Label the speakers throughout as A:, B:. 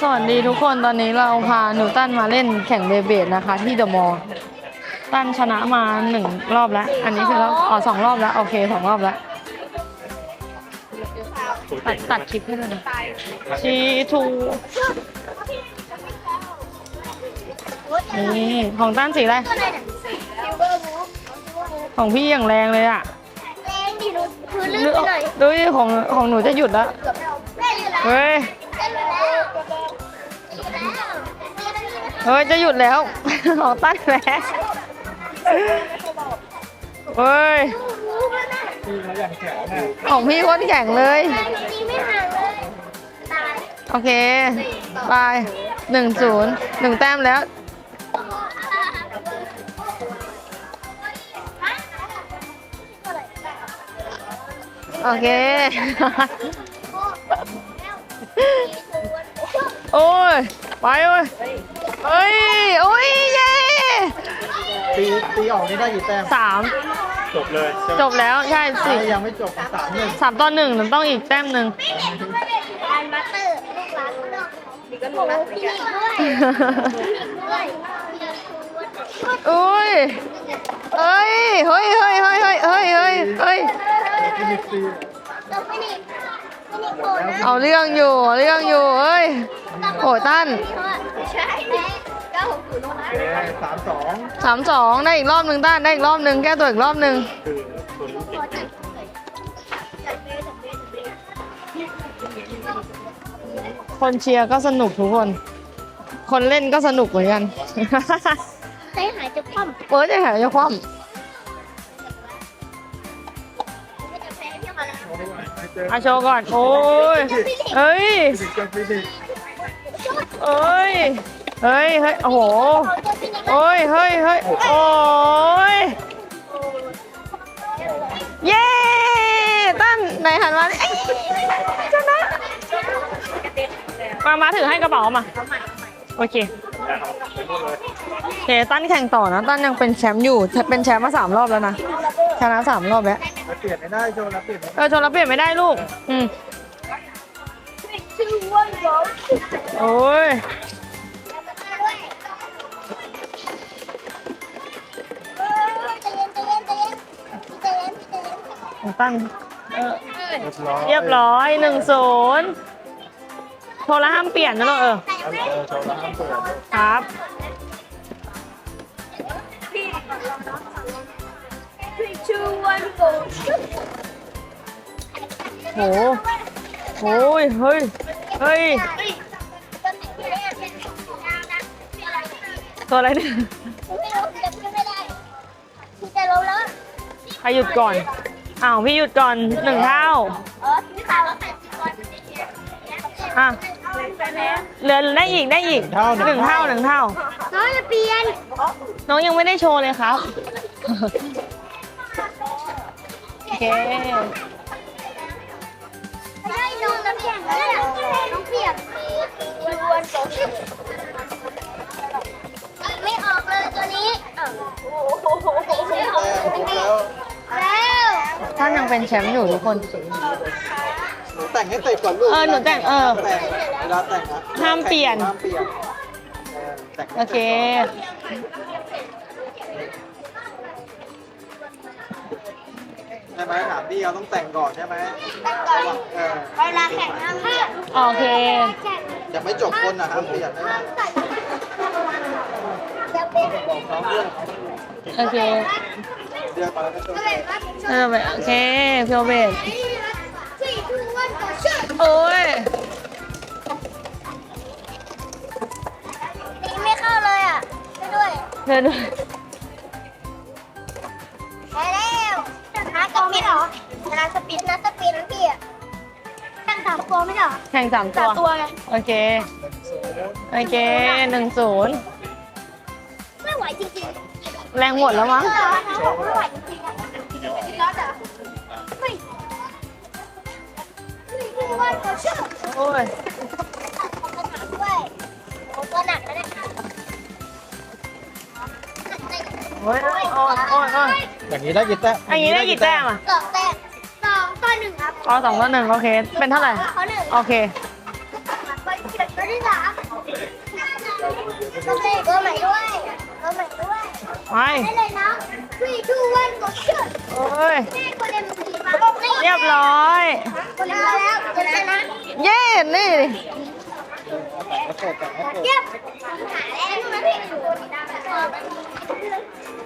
A: สวัสดีทุกคนตอนนี้เราพาหนูตั้นมาเล่นแข่งเบเบดนะคะ ที่เดอะมอลล์ตั้นชนะมาหนึ่งรอบแล้ว อันนี้คือรอบอ๋อสองรอบแล้ว โอเคสองรอบแล้ว ตัดตัดคลิปให้เลยนะชีทูนี่ของตั้นสีอะไร
B: ซิลเวอร์บูฟ
A: ของพี่อย่างแรงเลยอะ
B: แรงดิหนูคือลื่นไปหน่อย
A: ดูดิของของหนูจะหยุดแล้ว
B: ได้เลยแล้ว
A: เฮ้ย
B: เฮ้
A: ยจะหยุดแล้วของตั้นแล้วเฮ้ยของพี่โคตรแข็งเลย โอเคบายหนึ่งศูนย์หนึ่งแต้มแล้ว โอเค โอ้ย ไปเว้ย เฮ้ยโอ้ยเย้
C: ตีตีออกนี่ได้กี่แต้ม
A: สาม
C: จบเลยใช่ไหม
A: จบแล้วใช่สิ
C: ถ้ายังไม่จบสามหนึ่ง
A: สามต่อหนึ่งมันต้องอีกแต้มหนึ่ง
B: อันบัตเตอร์ลูกหลานโอ้โหพี่นิกด้วยด้วย
A: อุ้ยเอ้ยเฮ้ยเฮ้ยเฮ้ยเฮ้ยเฮ้ยเฮ้ย เอาเรื่องอยู่เอาเรื่องอยู่เอ้ยโอ้ยตั้น
B: ใช่ไหมเก้าหกศูนย์ลงมา
C: โอเคสามสอง
A: สามสองได้อีกรอบหนึ่งตั้นได้อีกรอบหนึ่งแก้ตัวอีกรอบหนึ่ง
C: คือตัวนี้ติด
B: จัดเบจัดเบจัดเบ
A: คนเชียร์ก็สนุกทุกคน คนเล่นก็สนุกเหมือนกัน
B: ใจหายจะคว่ำ
A: เปิดจะหายจะคว่
B: ไอา
A: โชว์ก่อน โอ้ยเอ้ยเอ้ย เฮ้ย เฮ้ย โอ้โห
B: เขาจะพี่นิก
A: โอ้ย เฮ้ย เฮ้ย โอ้ย เย้ ตั้นไหนหันมาเอ้ยชนะมามาถือให้กระเป๋ามา โอเคโอเคตั้นแข่งต่อนะ ตั้นยังเป็นแชมป์อยู่ เป็นแชมป์มาสามรอบแล้วนะ ชนะสามรอบแล้ว
C: เปลี่ยนไม่ได้โจแล้วเปลี่ยนไม่
A: เออชนแล้วเปลี่ยนไม่ได้ลูก อืม
B: ชื่อว่าโรส
A: โอ้ย
B: ใจเย็นใจเย็นใจเย็นใจเย็นใจเย็น
A: ของตั้นเออ
C: เรียบร้อย
A: เรียบร้อยหนึ่งศูนย์โทรแล้วห้ามเปลี่ยนนะลูกเออ
C: เออโจแล้วห้ามเปลี่ยน
A: ครับ
B: โห
A: โอ้ยเฮ้ย เฮ้ย ตัวอะไรเนี่ย
B: ไม่รู้จะพูดไม่ได้จะรู้แล้ว
A: ใครหยุดก่อน อ้าว พี่หยุดก่อนหนึ่งเท่า
B: เออที่ข่าวแล้วแต่ที่ก่อน
A: อะเหลือได้อีกได้อีกหนึ่งเท่าหนึ่งเท่า
B: น้องจะเปลี่ยน
A: น้องยังไม่ได้โชว์เลยครับ โอเค
B: เป็นแช
A: มป์อยู่ทุกคน
C: หนูแต่งให้เสร็จก่อนลูก
A: เออหนูแต่งเออ
C: แต่งเวลาแต่งนะ
A: ห้ามเปลี่ยน
C: ห้ามเปลี่ยนเออแต่งให้
A: โอเค
C: ใช่ไหมถามพี่เขาต้องแต่งก่อนใช่ไหม
B: ตั้งก่อน
C: เออ
B: เวลาแข่งห้ามเลือก
A: โอเค
C: ยังไม่จบคนอะห้ามเปลี่ยนได้ไหม
B: จะ
A: โอเค
C: เอ
A: อไปโอเคเพียวเบส
B: สี่ทูวันต่อชื่อ
A: โอ้ย
B: ตีไม่เข้าเลยอะไปด้วย
A: เธอด้วย
B: ไปแล้วหาสปีดหรอชนะสปีดนะสปีดนั่นพี่อะแข่งสามตัวไม่หรอ
A: แข่งสามตั
B: สาม
A: ว
B: ตัวไง
A: โอเค โอเคหนึ่งศูนย์
B: วจริง
A: แรงหมดแล้วมั้ง
B: ไม่ไหวจริงๆอะน็อตเหรอไม่ไม่ว่าเขาเชื่
A: โอ้ย
B: ผมกราด้วยผมตัหนักแล้วนะ
A: โอ้ยโอ้ยโอ้ยอย่า
C: งนี้ได้กี่แต้ม
A: อันนี้ได้กี่แต้มอะ
B: สองแต้มสองต่อหนึ่งครับ
A: อ๋อสองต่อหนึ่งโอเค เป็นเท่าไหร่
B: หนึ่ง
A: โอเค
B: ไปเก็บไปด้วยนะก็ไม่ด้วย
A: ไป
B: ได้เลยนะพี่ดูวันกดเชื่อ
A: โอ้ย
B: แม่คนเล่นมือถือมา
A: เรียบร้อย
B: คนเล่นมาแล้วจะชนะ
A: เย้นี่
C: แล้วกดแต่แล้วกด
B: เยี่ยมหาแล้วนะพี่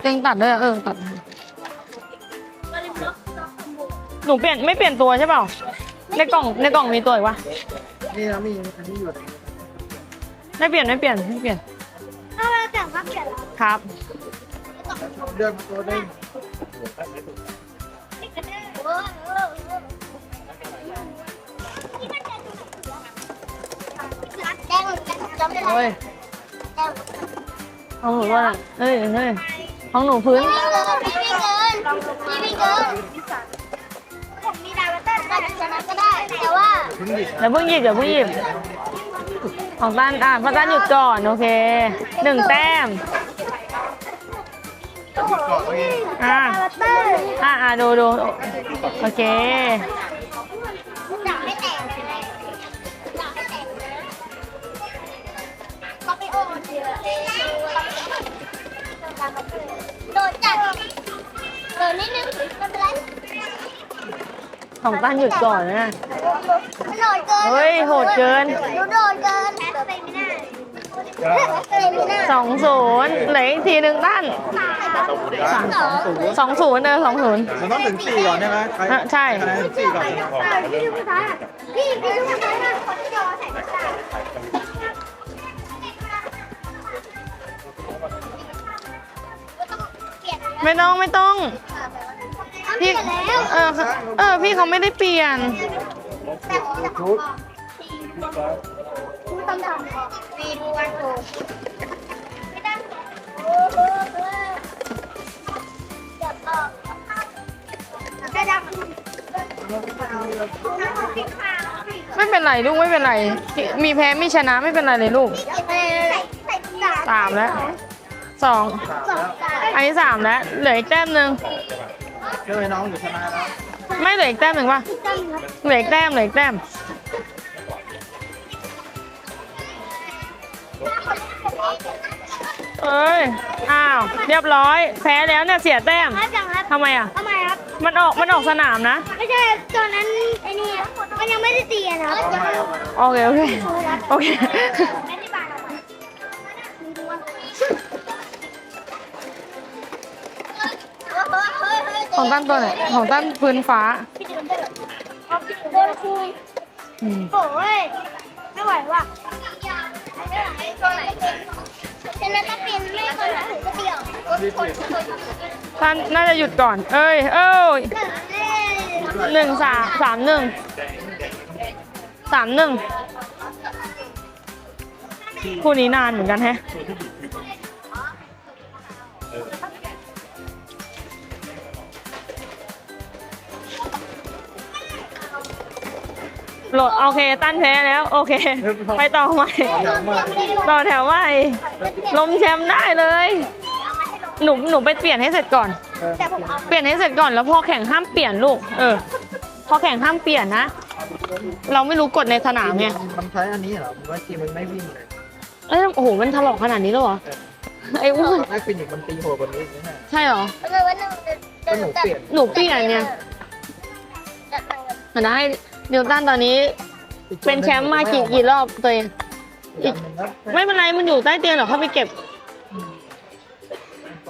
A: เต็งตัดด้วยเออตัด หนูเปลี่ยนไม่เปลี่ยนตัวใช่เปล่า ในกล่องในกล่องมีตัวอีกวะ
C: นี่นะมีอันนี้อยู่
A: ไม่เปลี่ยนไม่เปลี่ยนไม่เปลี่ยน
B: ถ้าเราแต่งว่าเปลี่ยน
A: ครับ
C: เดือนตัวเด้ง
B: แดงเหมือนกันจำได้
A: โอ้ย
B: แดง
A: ของหนูว่าเฮ้ยเฮ้ยของหนูพื้น
B: พี่ไม่เกินพี่ไม่เกินพี่ไม่เกินผมมีดาวเต้นได้ชนะก็ได้ แต่ว่า
C: พึ่งดิ
A: เดี๋ยวเพิ่งหยิบเดี๋ยวเพิ่งหยิบ ของตั้นอะพระตั้นหยุดก่อน โอเค หนึ่งแต้ม
C: เกาะเอง
A: อะ
B: ดาวเต้น
A: อะอะดูดูโอเค
B: ดาวไม่แตกเลยดาวไม่แตกนะก็ไปโอนโดนจัดโดนนิดนึงไม่เป็นไร
A: ของตั้นหยุดก่อนนะ
B: มันโดนเกิน
A: เฮ้ยโหดเกิน
B: หนูโดนเกินไปไม่ได้ไปไม่ได้
A: สองศูนย์เหลืออีกทีหนึ่งตั้น
C: สามสองศูนย์
A: สองศูนย์เออสองศูนย์
C: มันต้องถึงสี่ก่อนใช่ไหมใคร
A: อะใช่
C: คะแนนถึงสี่ก่อนชนะ
B: พี่ดูภาษาพี่พี่ดูภาษาคนที่โดนใส่ภาษาเปลี่ยน
A: ไม่ต้องไม่ต้อง
B: เปลี่
A: พี่
B: ยนแล้ว
A: เออเออพี่เขาไม่ได้เปลี่ยน
B: แต่ของแต่ของผู้ตำรวจ ปีดูวันโกไม่ได้โอ้โหจับออกได้ดัง
A: ไม่เป็นไรลูกไม่เป็นไร มีแพ้มีชนะไม่เป็นไรเลยลูก
B: ใส่ใส่
A: สามแล้วสอง
B: สอง
A: อันนี้สามแล้วเหลืออีกแต้มหนึ่ง
C: เชื่อไหมน้องอยู่ชนะแล้ว
A: ไม่เหลืออีกแต้มหนึ่งป่ะเหลืออีกแต้มเหลืออีกแต้ม เอ้ย อ้าว เรียบร้อย แพ้แล้วเนี่ยเสียแต้ม
B: ครับจังครับ
A: ทำไมอะ
B: ทำไมครับ
A: มันออก มันออกสนามนะ
B: ไม่ใช่ตอนนั้นไอ้นี่มันยังไม่ได้ตีนะครับ
A: โอเค โอเค โอเค
B: ไม่ได้บานออกมา
A: ของตั้นตัวไหนของตั้นพื้นฟ้า
B: โดนคุย
A: อืม
B: โอ้ยไม่ไหวว่ะไม่ไหวตัวไหน เดียวคน
A: น่าจะหยุดก่อน เอ้ย เอ้ยหนึ่งสามสามหนึ่งสามหนึ่งคู่นี้นานเหมือนกันแฮะโหลดโอเค ตั้นแพ้แล้ว โอเค ไปต่อใหม่ ต่อแถวใหม่ลมแชมป์ได้เลย หนูหนูไปเปลี่ยนให้เสร็จก่อน
B: แต่ผมเอา
A: เปลี่ยนให้เสร็จก่อนแล้วพอแข่งห้ามเปลี่ยนลูก เออ พอแข่งห้ามเปลี่ยนนะ เราไม่รู้กฎในสนามไง
C: มันใช้อันนี้เหรอผมว่าทีมมันไม่วิ่งเลย
A: เอ้ยโอ้โห มันถลอกขนาดนี้แล้วเหรอ ไอ้อ้วน
C: ถ้าฟินิกมันตีโหดกว่านี้อีกนะ
A: ใช่เหรอ
B: เลยว่าหนึ่ง
C: ก็หนูเปลี่ยน
A: หนูเปลี่ยนเนี่ย
B: จัดหนึ่ง
A: เห็นไหมนิวตันตอนนี้ เป็นแชมป์มากี่กี่รอบตัวเอง
C: อีกหนึ่งนะ
A: ไม่เป็นไร มันอยู่ใต้เตียงเดี๋ยวเข้าไปเก็บ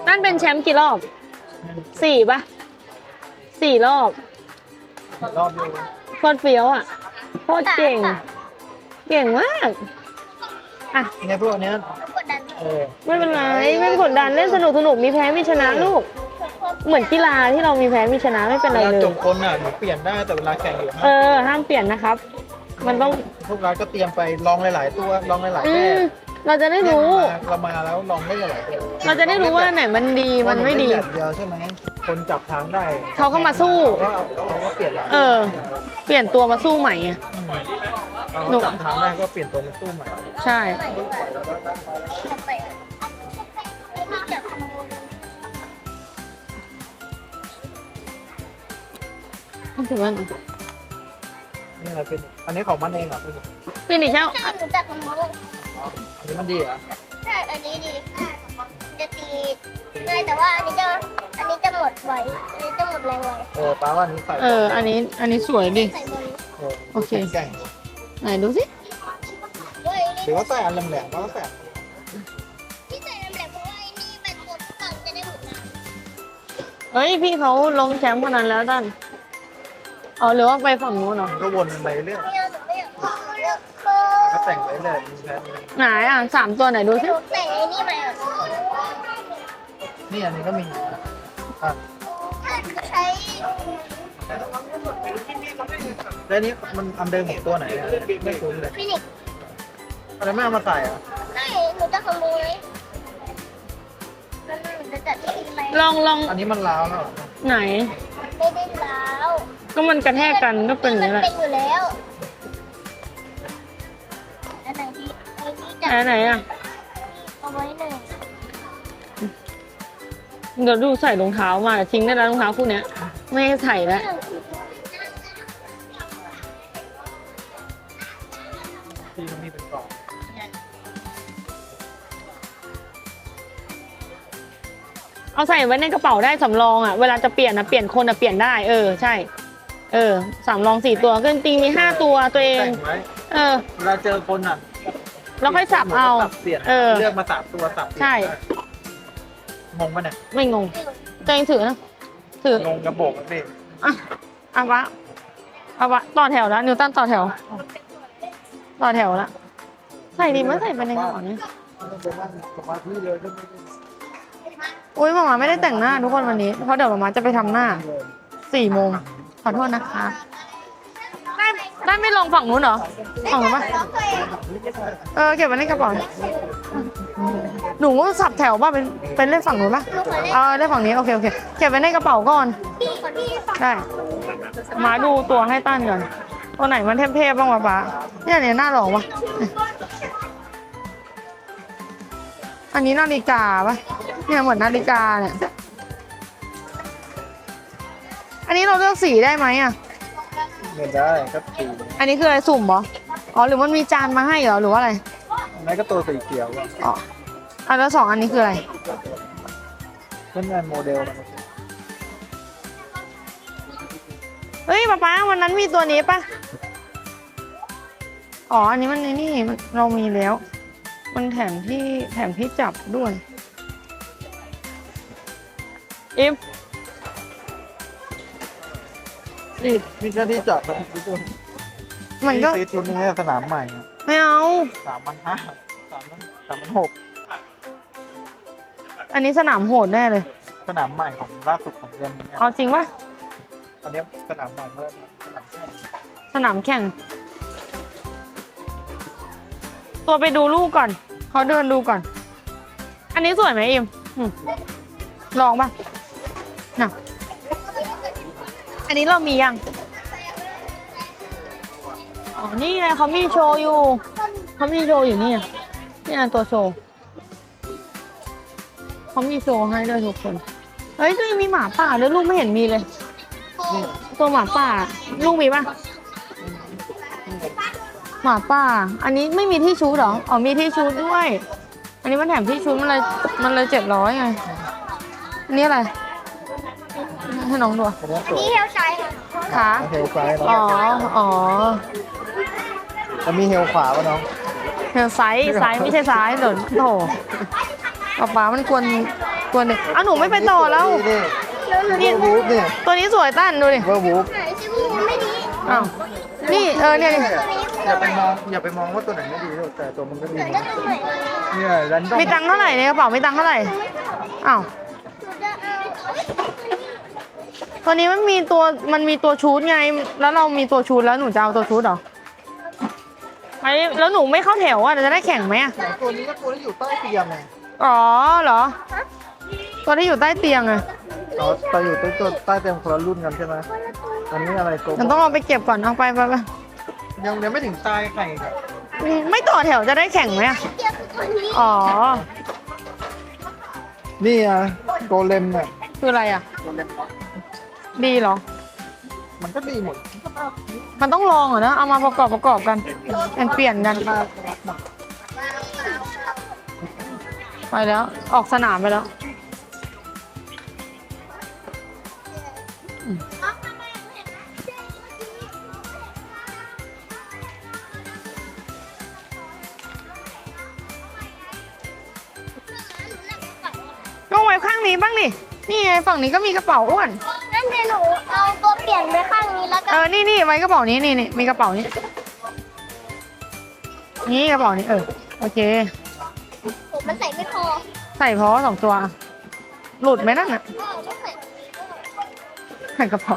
A: นั่นเป็นแชมป์กี่รอบสี่ปะสี่รอบ
C: รอบเดียว
A: โคตรเฟี้ยวอะโคตรเก่ง เก่งมากอะ
C: ไงพวกเนี้ย
B: กดดัน
C: เออ
A: ไม่เป็นไรไม่กดดันเล่นสนุกสนุกมีแพ้มีชนะลูก เหมือนกีฬาที่เรามีแพ้มีชนะไม่เป็น
C: เว
A: ไร
C: ลา
A: เล
C: จ
A: ย
C: บคนอะหนูเปลี่ยนได้แต่เวลาแข่งอยู่
A: เออห้ามเปลี่ยนนะครับ มันต้อง
C: พวกเราก็เตรียมไปลองหลาย ๆ ตัวลองหลาย ๆ
A: อื
C: แบ
A: ม
C: บ
A: เราจะได้รู้
C: เรามาแล้วลองได้หลายๆตัว
A: เราจะได้รู้ว่าไหนมันดีมันไม่ดี
C: แบบเดียวใช่ไหมคนจับทางได้
A: เขาก็มาสู้
C: เขาก็เขาก็เปลี่ยนหลาย
A: เออ เปลี่ยนตัวมาสู้ใหม่ไง
C: เขาจับทางได้ก็เปลี่ยนตัวเป็นตู้ใหม่
A: ใช่ ถือว่า
C: นี่อะไรเป็นอันนี้ของมันเองเหรอเป็น
A: เป็นอีกแล้ว
B: ใช่ หนูจัดของหนู
C: อันนี้มันดีเหรอ
B: ใช่อันนี้ดีจะตี
C: ตี
B: ใช่แต่ว่าอันนี้จะอันนี้จะหมดไวอันนี้จะหมดแรงไว
C: เออป้าว่านี้ใส่
A: เออ อันนี้ อันนี้สวยดิ
B: ใส่บน
A: โอเค
C: แก่ง
A: ไหนดูสิ
B: เฮ้ย
C: หรือว่าใส่อันแหลมๆป้าก็ใส่
B: ที่ใส่น้ำแหลมเพราะว่าไอ้นี่เป็นกดสั่งจะได้หมดน้ำ
A: เฮ้ย พี่เขาลงแชมป์คนนั้นแล้วตั้นอ๋อหรือว่าไปฝั่งนู้นเหรอ
C: มันก็วนไปเรื่อย
B: ไม่
C: แต่งไปเรื่อยมีแพท
A: ไหนอะสามตัวไหนดูสิ
B: หนูแต่งไอ้นี่มาอะ
C: นี่อันนี้ก็มีอะ
B: ถ้าใช้
C: แล้วนี้มันอันเดิมของตัวไหนอะไม่คุ้นเลย
B: ฟินิกซ์
C: อะไรไม่เอามาใส่อะ
B: ไม่หนูจะขโมยแล้วหนูจะจัดที่ไหม
A: ลองลอง
C: อันนี้มันล้าวแล้วเหรอ
A: ไหน
B: ไม่ได้แล้ว
A: ก็มันกระแทกกันก็เป็นอย่าง
B: มั
A: นี้
B: น
A: แหละ
B: เป็นอยู่แล้ว อ้ที่จัด
A: ไหนไหนอะ
B: เอาไว้หนึ่ง
A: เดี๋ยวดูใส่รองเท้ามาเดี๋ยวทิ้งได้แล้วรองเท้าคู่เนี้ย ไม่ให้ใส่แล้ว
C: ที่มันมีเป็นกล่อง
A: เอาใส่ไว้ในกระเป๋าได้สำรองอะเวลาจะเปลี่ยนนะเปลี่ยนคนอะเปลี่ยนได้ เออใช่ เออสามรองสี่ตัวก็จริงๆมีห้าตัวตัวเอง
C: แต่งไว้
A: เออ
C: เวลาเจอคนอะ
A: แล้วค่อยสับเอา
C: สับเปลี่ยน
A: เออ
C: เลือกมาสับตัวสับเปลี่ยน
A: ใช่
C: งงปะเนี่ย
A: ไม่งงตัวเองถือนะถือ
C: งงกระบอกเด็ก
A: อะเอาวะเอาวะต่อแถวแล้วนิวตันต่อแถว ต่อแถวละใส่ดีไหมใส่ไปในกระเป๋านี้
C: เป็นว่าสมาธิเลยก็ไม่ได้
A: อุ้ยหมามาไม่ได้แต่งหน้าทุกคนวันนี้ เพราะเดี๋ยวหมามาจะไปทำหน้าสี่โมงขอโทษนะคะ ได้ได้ไม่ลงฝั่งนู้นเหรอ ฝั่งนู้นปะเออเก็บไว้ในกระเป๋าหนูสับแถวป่ะเป็นเป็นเล่นฝั่งนู้นปะเออเล่นฝั่งนี้โอเคโอเคเก็บไว้ในกระเป๋าก่อน
B: พี่คนที่ฝาก
A: ได้มาดูตัวให้ตั้นก่อนตัวไหนมันเทพๆบ้างวะป๊าเนี่ยเนี่ยหน้าหลอกวะอันนี้นาฬิกาปะเนี่ยเหมือนนาฬิกาเนี่ยอันนี้เราเลือกสีได้ไหมอะ
C: เงินได้ก็ตี
A: อันนี้คืออะไรสุ่มเหรอ อ๋อหรือมันมีจานมาให้เหรอหรือว่าอะไร
C: นั่นก็ตัวสีเขียวอะ
A: อ๋ออันแล้วสองอันนี้คืออะไร
C: เป็นงานโมเดลมัน
A: เฮ้ยป๊าป๊าวันนั้นมีตัวนี้ปะอ๋อ อันนี้มันในนี่มันเรามีแล้ว มันแถมที่แถมที่จับด้วย อิฟ อิฟ
C: มีแค่ที่จอดนะพี่ตุ้น
A: มันก็
C: ซื้อชุดนี้ให้สนามใหม่อะ
A: ไม่เอา
C: สามพันห้าสามพันสามพันหก
A: อันนี้สนามโหดแน่เลย
C: สนามใหม่ของล่าสุดของเดือนนี้เนี่ย
A: เอาจริงปะ
C: ตอนนี้สนามใหม่เพิ่มสนามแข่ง
A: สนามแข่ง ตัวไปดูลูกก่อน เขาเดินดูก่อน อันนี้สวยไหมอิมอืมลองปะน่ะอั นนี้เรามียัง อ๋อ นี่ไงเขามีโชว์อยู่เขามีโชว์อยู่นี่นี่อันตัวโชว์เขามีโชว์ให้ด้วยทุกคน เฮ้ยตัวมีหมาป่าด้วยลูกไม่เห็นมีเลย ตัวหมาป่า ลูกมีปะหมาป่า อันนี้ไม่มีที่ชูดหรอ อ๋อมีที่ชูดด้วย อันนี้มันแถมที่ชูดมันเลยมันเลยเจ็ดร้อยไง อันนี้อะไรให้น้องดูอะ
C: อันนี้
B: เฮลใช้ ค่ะ
A: ขา
C: เฮลซ้าย
A: อ๋อ
C: เนาะ
A: อ๋อ
C: แล้วมีเฮลขวาป่ะน้อง
A: เธอไซส์ไซส์ไม่ใช่ซ้ายเดี๋ยวโถป๊าป๊ามันกวนกวนเด็กอ้าวหนูไม่ไปต่อแล้ว
C: นี่เวอร์วูฟเนี่ย
A: ตัวนี้สวยตั้นดูดิ
C: เวอร์วูฟ
B: ไหนชิบูมันไม่ดี
A: อ้าว นี่เออเนี่ยนี่
C: อย่าไปมองอย่าไปมองว่าตัวไหนไม่ดีหรอกแต่ตัวมันก็ดี
B: หนู
C: หม
B: จะ
C: ด
B: เอาไหน
C: เนี่ยรันดอม
A: มีตังค์เท่าไหร่ในกระเป๋ามีตังค์เท่าไหร่ อ้าว ตัวนี้มันมีตัวมันมีตัวชูดไง แล้วเรามีตัวชูดแล้วหนูจะเอาตัวชูดเหรอไอ้แล้วหนูไม่เข้าแถวอะจะได้แข่งไหมอะ
C: ตัวนี้ก็ตัวที่อยู่ใต้เตียงไง
A: อ๋อเหรอ ตัวที่อยู่ใต้เตียงไง
C: อ๋อแต่อยู่ใต้ตัวใต้เตียงคนละรุ่นกันใช่ไหมอันนี้อะไรตัว
A: มันต้องเอาไปเก็บก่อนเอาไปไปไป
C: ยังยังไม่ถึงตายไข่อีกอะ
A: อืมไม่ต่อแถวจะได้แข่งไหมอะ
B: เกี่ยวกับคนนี้
A: อ๋อ
C: นี่อะโกเลมเนี่ย
A: คืออะไรอะ
C: โกเลม
A: ดีหรอ
C: มันก็ดีหมด
A: มันต้องลองเหรอนะ เอามาประกอบประกอบกันเปลี่ยนกันไปแล้ว ออกสนามไปแล้วลงไว้ข้างนี้บ้างนี่นี่ไงฝั่งนี้ก็มีกระเป๋าอ้ว
B: น เดี๋ยวหนูเอาตัวเปลี่ยนไปข้างนี้แล้ว
A: เอ
B: กัน
A: อ นี่นี่ไว้กระเป๋านี้นี่นี่มีกระเป๋านี้ นี่กระเป๋านี้ เออ โอเค
B: ผมมันใส่ไม่พอ
A: ใส่พอสองตัว หลุดไหมนั่นน่ะ
B: เออต้องใส่
A: ใส่กระเป๋า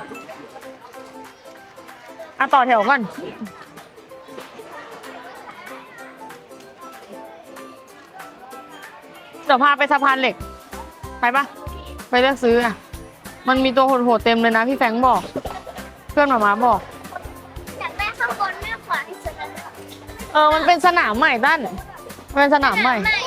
A: อะต่อแถวก่อน เดี๋ยวพาไปสะพานเหล็ก ไปปะไปเลือกซื้ออะ มันมีตัวโหดๆเต็มเลยนะพี่แฟรงค์บอก เพื่อนหมามาบอก
B: อยากได้ข้างบนมากกว่าที่สุดเลย
A: เออมันเป็นสนามใหม่ด้านมันเป็นสนามใหม่
B: ไม่